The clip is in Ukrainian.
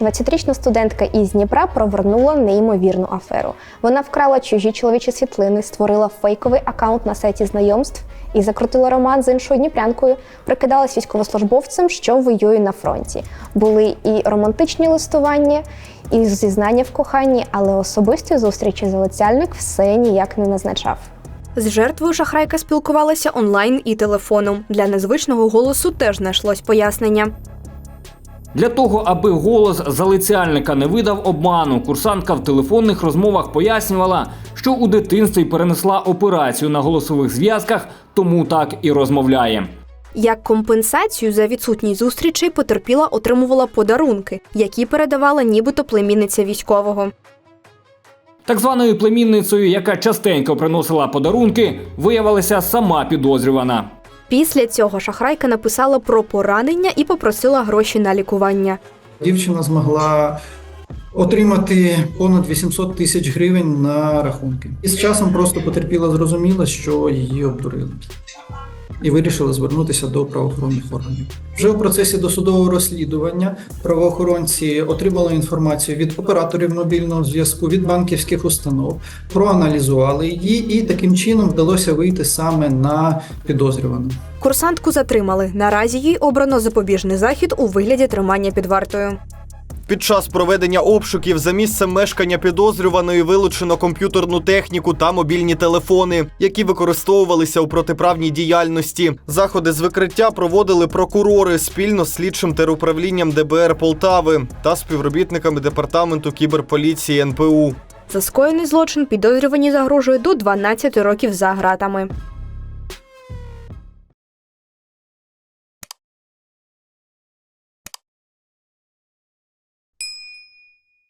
20-річна студентка із Дніпра провернула неймовірну аферу. Вона вкрала чужі чоловічі світлини, створила фейковий акаунт на сайті знайомств і закрутила роман з іншою дніпрянкою, прикидалась військовослужбовцем, що воює на фронті. Були і романтичні листування, і зізнання в коханні, але особисті зустрічі залицяльник все ніяк не назначав. З жертвою шахрайка спілкувалася онлайн і телефоном. Для незвичного голосу теж знайшлось пояснення. Для того, аби голос залицяльника не видав обману, курсантка в телефонних розмовах пояснювала, що у дитинстві перенесла операцію на голосових зв'язках, тому так і розмовляє. Як компенсацію за відсутність зустрічей потерпіла отримувала подарунки, які передавала нібито племінниця військового. Так званою племінницею, яка частенько приносила подарунки, виявилася сама підозрювана. Після цього шахрайка написала про поранення і попросила гроші на лікування. Дівчина змогла отримати понад 800 тисяч гривень на рахунки. І з часом просто потерпіла зрозуміла, що її обдурили. І вирішила звернутися до правоохоронних органів. Вже у процесі досудового розслідування правоохоронці отримали інформацію від операторів мобільного зв'язку, від банківських установ, проаналізували її, і таким чином вдалося вийти саме на підозрювану. Курсантку затримали. Наразі їй обрано запобіжний захід у вигляді тримання під вартою. Під час проведення обшуків за місцем мешкання підозрюваної вилучено комп'ютерну техніку та мобільні телефони, які використовувалися у протиправній діяльності. Заходи з викриття проводили прокурори спільно з слідчим теруправлінням ДБР Полтави та співробітниками департаменту кіберполіції НПУ. За скоєний злочин підозрювані загрожує до 12 років за ґратами.